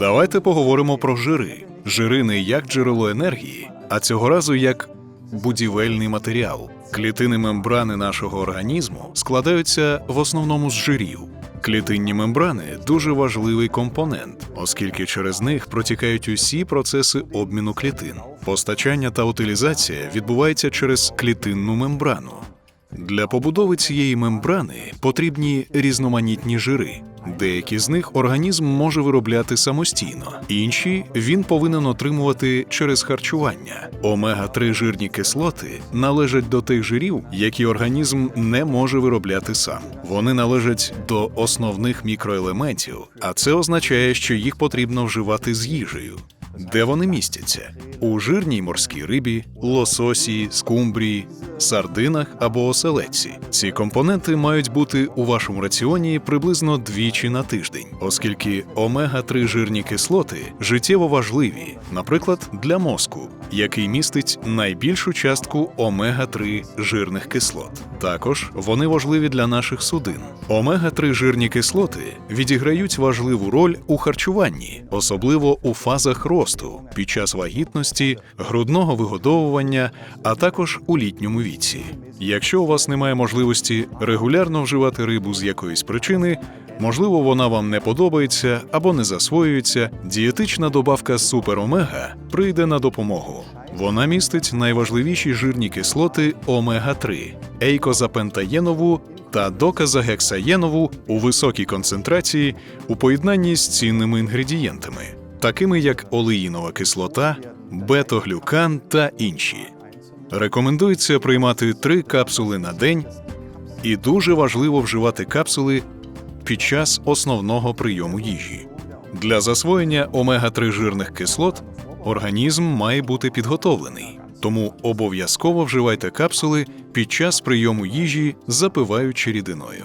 Давайте поговоримо про жири. Жири не як джерело енергії, а цього разу як будівельний матеріал. Клітини мембрани нашого організму складаються в основному з жирів. Клітинні мембрани дуже важливий компонент, оскільки через них протікають усі процеси обміну клітин. Постачання та утилізація відбувається через клітинну мембрану. Для побудови цієї мембрани потрібні різноманітні жири. Деякі з них організм може виробляти самостійно, інші він повинен отримувати через харчування. Омега-3 жирні кислоти належать до тих жирів, які організм не може виробляти сам. Вони належать до основних мікроелементів, а це означає, що їх потрібно вживати з їжею. Де вони містяться? У жирній морській рибі, лососі, скумбрії, сардинах або оселедці. Ці компоненти мають бути у вашому раціоні приблизно двічі на тиждень, оскільки омега-3 жирні кислоти життєво важливі, наприклад, для мозку, який містить найбільшу частку омега-3 жирних кислот. Також вони важливі для наших судин. Омега-3 жирні кислоти відіграють важливу роль у харчуванні, особливо у фазах росту, під час вагітності, грудного вигодовування, а також у літньому віці. Якщо у вас немає можливості регулярно вживати рибу з якоїсь причини, можливо, вона вам не подобається або не засвоюється, дієтична добавка Супер-Омега прийде на допомогу. Вона містить найважливіші жирні кислоти омега-3, ейкозапентаєнову та доказагексаєнову у високій концентрації у поєднанні з цінними інгредієнтами, такими як олеїнова кислота, бетоглюкан та інші. Рекомендується приймати 3 капсули на день, і дуже важливо вживати капсули під час основного прийому їжі. Для засвоєння омега-3 жирних кислот організм має бути підготовлений, тому обов'язково вживайте капсули під час прийому їжі, запиваючи рідиною.